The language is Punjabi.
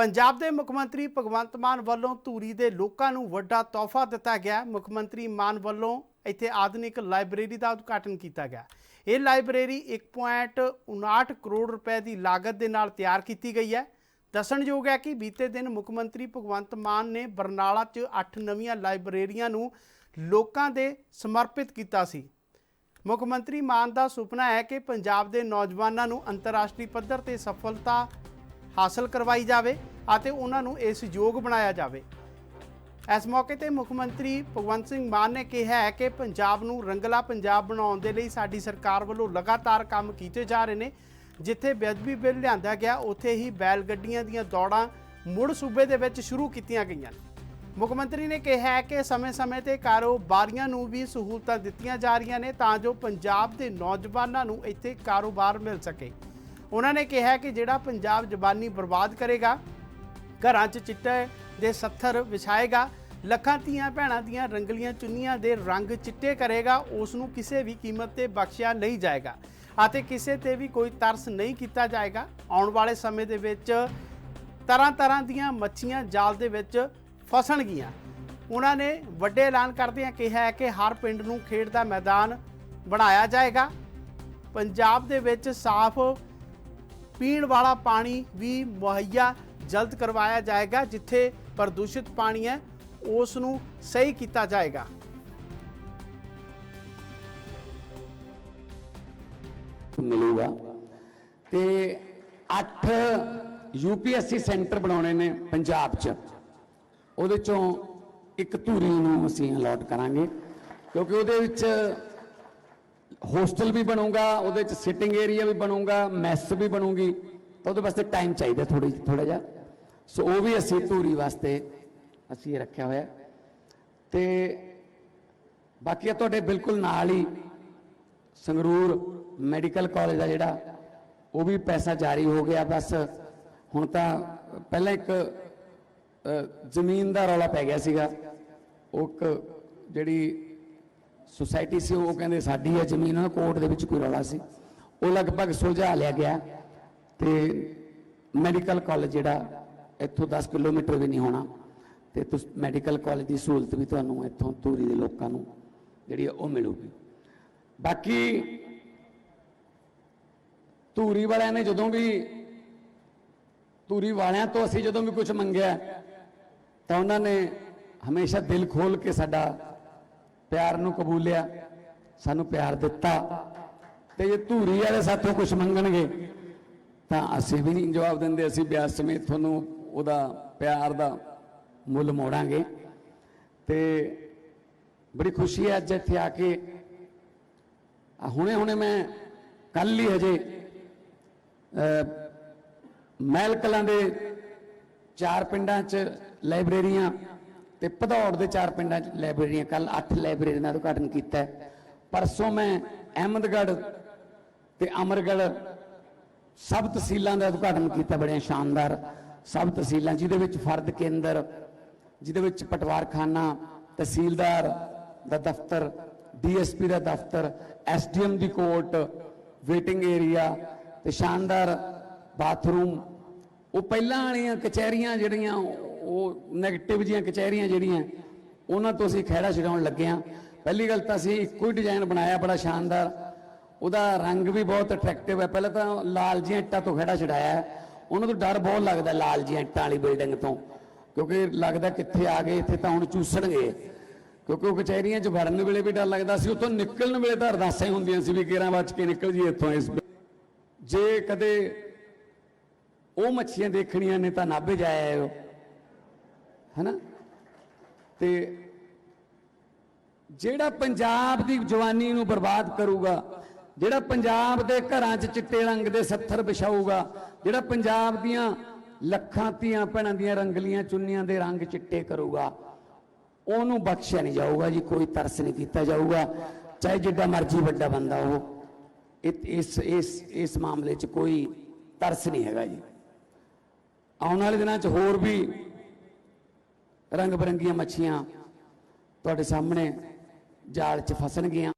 ਪੰਜਾਬ ਦੇ ਮੁੱਖ ਮੰਤਰੀ ਭਗਵੰਤ ਮਾਨ ਵੱਲੋਂ ਧੂਰੀ ਦੇ ਲੋਕਾਂ ਨੂੰ ਵੱਡਾ ਤੋਹਫਾ ਦਿੱਤਾ ਗਿਆ। ਮੁੱਖ ਮੰਤਰੀ ਮਾਨ ਵੱਲੋਂ ਇੱਥੇ ਆਧੁਨਿਕ ਲਾਇਬ੍ਰੇਰੀ ਦਾ ਉਦਘਾਟਨ ਕੀਤਾ ਗਿਆ। ਇਹ ਲਾਇਬ੍ਰੇਰੀ 1.59 ਕਰੋੜ ਰੁਪਏ ਦੀ ਲਾਗਤ ਦੇ ਨਾਲ ਤਿਆਰ ਕੀਤੀ ਗਈ ਹੈ। ਦੱਸਣਯੋਗ ਹੈ ਕਿ ਬੀਤੇ ਦਿਨ ਮੁੱਖ ਮੰਤਰੀ ਭਗਵੰਤ ਮਾਨ ਨੇ ਬਰਨਾਲਾ 'ਚ 8 ਨਵੀਆਂ ਲਾਇਬ੍ਰੇਰੀਆਂ ਨੂੰ ਲੋਕਾਂ ਦੇ ਸਮਰਪਿਤ ਕੀਤਾ ਸੀ। ਮੁੱਖ ਮੰਤਰੀ ਮਾਨ ਦਾ ਸੁਪਨਾ ਹੈ ਕਿ ਪੰਜਾਬ ਦੇ ਨੌਜਵਾਨਾਂ ਨੂੰ ਅੰਤਰਰਾਸ਼ਟਰੀ ਪੱਧਰ ਤੇ ਸਫਲਤਾ ਹਾਸਲ ਕਰਵਾਈ ਜਾਵੇ ਅਤੇ ਉਹਨਾਂ ਨੂੰ ਇਸ ਯੋਗ ਬਣਾਇਆ ਜਾਵੇ। ਇਸ ਮੌਕੇ ਤੇ ਮੁੱਖ ਮੰਤਰੀ ਭਗਵੰਤ ਸਿੰਘ ਮਾਨ ਨੇ ਕਿਹਾ ਹੈ ਕਿ ਪੰਜਾਬ ਨੂੰ ਰੰਗਲਾ ਪੰਜਾਬ ਬਣਾਉਣ ਦੇ ਲਈ ਸਾਡੀ ਸਰਕਾਰ ਵੱਲੋਂ ਲਗਾਤਾਰ ਕੰਮ ਕੀਤੇ ਜਾ ਰਹੇ ਨੇ। ਜਿੱਥੇ ਬੇਅਦਬੀ ਬਿੱਲ ਲਿਆਂਦਾ ਗਿਆ, ਉੱਥੇ ਹੀ ਬੈਲ ਗੱਡੀਆਂ ਦੀਆਂ ਦੌੜਾਂ ਮੁੜ ਸੂਬੇ ਦੇ ਵਿੱਚ ਸ਼ੁਰੂ ਕੀਤੀਆਂ ਗਈਆਂ। ਮੁੱਖ ਮੰਤਰੀ ਨੇ ਕਿਹਾ ਹੈ ਕਿ ਸਮੇਂ-ਸਮੇਂ ਤੇ ਕਾਰੋਬਾਰੀਆਂ ਨੂੰ ਵੀ ਸਹੂਲਤਾਂ ਦਿੱਤੀਆਂ ਜਾ ਰਹੀਆਂ ਨੇ ਤਾਂ ਜੋ ਪੰਜਾਬ ਦੇ ਨੌਜਵਾਨਾਂ ਨੂੰ ਇੱਥੇ ਕਾਰੋਬਾਰ ਮਿਲ ਸਕੇ। ਉਹਨਾਂ ਨੇ ਕਿਹਾ ਕਿ ਜਿਹੜਾ ਪੰਜਾਬ ਜ਼ਬਾਨੀ ਬਰਬਾਦ ਕਰੇਗਾ, ਘਰਾਂ 'ਚ ਚਿੱਟੇ ਦੇ ਸੱਥਰ ਵਿਛਾਏਗਾ, ਲੱਖਾਂ ਧੀਆਂ ਭੈਣਾਂ ਦੀਆਂ ਰੰਗਲੀਆਂ ਚੁੰਨੀਆਂ ਦੇ ਰੰਗ ਚਿੱਟੇ ਕਰੇਗਾ ਉਸ ਨੂੰ ਕਿਸੇ ਵੀ ਕੀਮਤ ਤੇ ਬਖਸ਼ਿਆ ਨਹੀਂ ਜਾਏਗਾ ਅਤੇ ਕਿਸੇ ਤੇ ਵੀ ਕੋਈ ਤਰਸ ਨਹੀਂ ਕੀਤਾ ਜਾਏਗਾ। ਆਉਣ ਵਾਲੇ ਸਮੇਂ ਦੇ ਵਿੱਚ ਤਰ੍ਹਾਂ ਤਰ੍ਹਾਂ ਦੀਆਂ ਮੱਛੀਆਂ ਜਾਲ ਦੇ ਵਿੱਚ ਫਸਣਗੀਆਂ ਉਹਨਾਂ ਨੇ ਵੱਡੇ ਐਲਾਨ ਕਰਦਿਆਂ ਕਿਹਾ ਹੈ ਕਿ ਹਰ ਪਿੰਡ ਨੂੰ ਖੇਡ ਦਾ ਮੈਦਾਨ ਬਣਾਇਆ ਜਾਏਗਾ। ਪੰਜਾਬ ਦੇ ਵਿੱਚ ਸਾਫ਼ ਪੀਣ ਵਾਲਾ ਪਾਣੀ ਵੀ ਮੁਹੱਈਆ ਜਲਦ ਕਰਵਾਇਆ ਜਾਏਗਾ, ਜਿੱਥੇ ਪ੍ਰਦੂਸ਼ਿਤ ਪਾਣੀ ਹੈ, ਉਸ ਨੂੰ ਸਹੀ ਕੀਤਾ ਜਾਏਗਾ। ਮਿਲੂਗਾ। ਤੇ 8 ਯੂਪੀਐਸਸੀ ਸੈਂਟਰ ਬਣਾਉਣੇ ਨੇ ਪੰਜਾਬ 'ਚ। ਉਹਦੇ ਚੋਂ ਇੱਕ ਧੂਰੀ ਨੂੰ ਅਸੀਂ ਅਲਾਟ ਕਰਾਂਗੇ, ਕਿਉਂਕਿ ਉਹਦੇ ਵਿੱਚ ਹੋਸਟਲ ਵੀ ਬਣੂਗਾ, ਉਹਦੇ 'ਚ ਸਿਟਿੰਗ ਏਰੀਆ ਵੀ ਬਣੂਗਾ ਮੈਸ ਵੀ ਬਣੂਗੀ। ਤਾਂ ਉਹਦੇ ਵਾਸਤੇ ਟਾਈਮ ਚਾਹੀਦਾ ਥੋੜੀ ਥੋੜਾ ਜਿਹਾ। ਸੋ ਉਹ ਵੀ ਅਸੀਂ ਧੂਰੀ ਵਾਸਤੇ ਅਸੀਂ ਇਹ ਰੱਖਿਆ ਹੋਇਆ। ਤੇ ਬਾਕੀ ਆ ਤੁਹਾਡੇ ਬਿਲਕੁਲ ਨਾਲ ਹੀ ਸੰਗਰੂਰ ਮੈਡੀਕਲ ਕਾਲਜ ਆ ਜਿਹੜਾ, ਉਹ ਵੀ ਪੈਸਾ ਜਾਰੀ ਹੋ ਗਿਆ ਬਸ। ਹੁਣ ਤਾਂ ਪਹਿਲਾਂ ਇੱਕ ਜ਼ਮੀਨ ਦਾ ਰੌਲਾ ਪੈ ਗਿਆ ਸੀਗਾ। ਉਹ ਇੱਕ ਜਿਹੜੀ ਸੁਸਾਇਟੀ ਸੀ, ਉਹ ਕਹਿੰਦੇ ਸਾਡੀ ਹੈ ਜ਼ਮੀਨ ਉਹ ਕੋਰਟ ਦੇ ਵਿੱਚ ਕੋਈ ਰੌਲਾ ਸੀ। ਉਹ ਲਗਭਗ ਸੁਲਝਾ ਲਿਆ ਗਿਆ ਤੇ ਮੈਡੀਕਲ ਕਾਲਜ ਜਿਹੜਾ, ਇੱਥੋਂ 10 ਕਿਲੋਮੀਟਰ ਵੀ ਨਹੀਂ ਹੋਣਾ। ਤੇ ਤੁਸ ਮੈਡੀਕਲ ਕਾਲਜ ਦੀ ਸਹੂਲਤ ਵੀ ਤੁਹਾਨੂੰ ਇੱਥੋਂ ਧੂਰੀ ਦੇ ਲੋਕਾਂ ਨੂੰ ਜਿਹੜੀ ਹੈ ਉਹ ਮਿਲੂਗੀ। ਬਾਕੀ ਧੂਰੀ ਵਾਲਿਆਂ ਨੇ ਜਦੋਂ ਵੀ, ਧੂਰੀ ਵਾਲਿਆਂ ਤੋਂ ਅਸੀਂ ਜਦੋਂ ਵੀ ਕੁਝ ਮੰਗਿਆ, ਤਾਂ ਉਹਨਾਂ ਨੇ ਹਮੇਸ਼ਾ ਦਿਲ ਖੋਲ ਕੇ ਸਾਡਾ ਪਿਆਰ ਨੂੰ ਕਬੂਲਿਆ, ਸਾਨੂੰ ਪਿਆਰ ਦਿੱਤਾ ਤੇ ਜੇ ਧੂਰੀ ਵਾਲੇ ਸਾਥੋਂ ਕੁਝ ਮੰਗਣਗੇ, ਤਾਂ ਅਸੀਂ ਵੀ ਨਹੀਂ ਜਵਾਬ ਦਿੰਦੇ, ਅਸੀਂ ਬਿਆਸ ਸਮੇਤ ਤੁਹਾਨੂੰ ਉਹਦਾ ਪਿਆਰ ਦਾ ਮੁੱਲ ਮੋੜਾਂਗੇ। ਤੇ ਬੜੀ ਖੁਸ਼ੀ ਹੈ ਅੱਜ ਇੱਥੇ ਆ ਕੇ। ਹੁਣੇ ਹੁਣੇ ਮੈਂ ਕੱਲ ਹੀ ਹਜੇ ਮਹਿਲ ਕਲਾਂ ਦੇ ਚਾਰ ਪਿੰਡਾਂ 'ਚ ਲਾਇਬ੍ਰੇਰੀਆਂ ਤੇ ਭਦੌੜ ਦੇ ਚਾਰ ਪਿੰਡਾਂ 'ਚ ਲਾਇਬ੍ਰੇਰੀਆਂ ਕੱਲ 8 ਲਾਇਬ੍ਰੇਰੀਆਂ ਦਾ ਉਦਘਾਟਨ ਕੀਤਾ ਪਰਸੋਂ ਮੈਂ ਅਹਿਮਦਗੜ੍ਹ ਤੇ ਅਮਰਗੜ੍ਹ ਸਭ ਤਹਿਸੀਲਾਂ ਦਾ ਉਦਘਾਟਨ ਕੀਤਾ, ਬੜੀਆਂ ਸ਼ਾਨਦਾਰ ਸਭ ਤਹਿਸੀਲਾਂ, ਜਿਹਦੇ ਵਿੱਚ ਫਰਦ ਕੇਂਦਰ, ਜਿਹਦੇ ਵਿੱਚ ਪਟਵਾਰਖਾਨਾ, ਤਹਿਸੀਲਦਾਰ ਦਾ ਦਫ਼ਤਰ, ਡੀਐਸਪੀ ਦਾ ਦਫ਼ਤਰ, ਐਸਡੀਐਮ ਦੀ ਕੋਰਟ, ਵੇਟਿੰਗ ਏਰੀਆ ਤੇ ਸ਼ਾਨਦਾਰ ਬਾਥਰੂਮ। ਉਹ ਪਹਿਲਾਂ ਵਾਲੀਆਂ ਕਚਹਿਰੀਆਂ ਜਿਹੜੀਆਂ ਉਹ 네ਗੇਟਿਵ ਜੀਆਂ ਕਚਹਿਰੀਆਂ ਜਿਹੜੀਆਂ, ਉਹਨਾਂ ਤੋਂ ਅਸੀਂ ਖਹਿੜਾ ਛਡਾਉਣ ਲੱਗੇ ਹਾਂ। ਪਹਿਲੀ ਗੱਲ ਤਾਂ ਅਸੀਂ ਇੱਕੋ ਹੀ ਡਿਜ਼ਾਈਨ ਬਣਾਇਆ, ਬੜਾ ਸ਼ਾਨਦਾਰ। ਉਹਦਾ ਰੰਗ ਵੀ ਬਹੁਤ ਅਟਰੈਕਟਿਵ ਹੈ। ਪਹਿਲਾਂ ਤਾਂ ਲਾਲ ਜੀਆਂ ਇੱਟਾਂ ਤੋਂ ਖੜਾ ਛਡਾਇਆ। ਉਹਨਾਂ ਤੋਂ ਡਰ ਬਹੁਤ ਲੱਗਦਾ ਲਾਲ ਜੀਆਂ ਇੱਟਾਂ ਵਾਲੀ ਬਿਲਡਿੰਗ ਤੋਂ। ਕਿਉਂਕਿ ਲੱਗਦਾ ਕਿੱਥੇ ਆ ਗਏ, ਇੱਥੇ ਤਾਂ ਹੁਣ ਚੂਸਣਗੇ। ਕਿਉਂਕਿ ਉਹ ਕਚਹਿਰੀਆਂ 'ਚ ਵੜਨ ਵੇਲੇ ਵੀ ਡਰ ਲੱਗਦਾ ਸੀ। ਉੱਥੋਂ ਨਿਕਲਣ ਵੇਲੇ ਤਾਂ ਅਰਦਾਸਾਂ ਹੀ ਹੁੰਦੀਆਂ ਸੀ ਵੀ ਕਿਹੜਾ ਬਚ ਕੇ ਨਿਕਲ ਜੀ ਇੱਥੋਂ ਇਸ ਜੇ ਕਦੇ ਉਹ ਮੱਛੀਆਂ ਦੇਖਣੀਆਂ ਨੇ ਤਾਂ ਨਾਭੇ ਜਾਇਆ ਆਇਓ। ਹੈਨਾ? ਤੇ ਜਿਹੜਾ ਪੰਜਾਬ ਦੀ ਜਵਾਨੀ ਨੂੰ ਬਰਬਾਦ ਕਰੂਗਾ, ਜਿਹੜਾ ਪੰਜਾਬ ਦੇ ਘਰਾਂ 'ਚ ਚਿੱਟੇ ਰੰਗ ਦੇ ਸੱਥਰ ਵਿਛਾਊਗਾ, ਜਿਹੜਾ ਪੰਜਾਬ ਦੀਆਂ ਲੱਖਾਂ ਧੀਆਂ ਭੈਣਾਂ ਦੀਆਂ ਰੰਗਲੀਆਂ ਚੁੰਨੀਆਂ ਦੇ ਰੰਗ ਚਿੱਟੇ ਕਰੂਗਾ, ਉਹਨੂੰ ਬਖਸ਼ਿਆ ਨਹੀਂ ਜਾਊਗਾ ਜੀ, ਕੋਈ ਤਰਸ ਨਹੀਂ ਕੀਤਾ ਜਾਊਗਾ, ਚਾਹੇ ਜਿੱਡਾ ਮਰਜ਼ੀ ਵੱਡਾ ਬੰਦਾ ਉਹ ਇਹ- ਇਸ ਇਸ ਇਸ ਮਾਮਲੇ 'ਚ ਕੋਈ ਤਰਸ ਨਹੀਂ ਹੈਗਾ ਜੀ। ਆਉਣ ਵਾਲੇ ਦਿਨਾਂ 'ਚ ਹੋਰ ਵੀ ਰੰਗ ਬਰੰਗੀਆਂ ਮੱਛੀਆਂ ਤੁਹਾਡੇ ਸਾਹਮਣੇ ਜਾਲ 'ਚ ਫਸਣਗੀਆਂ।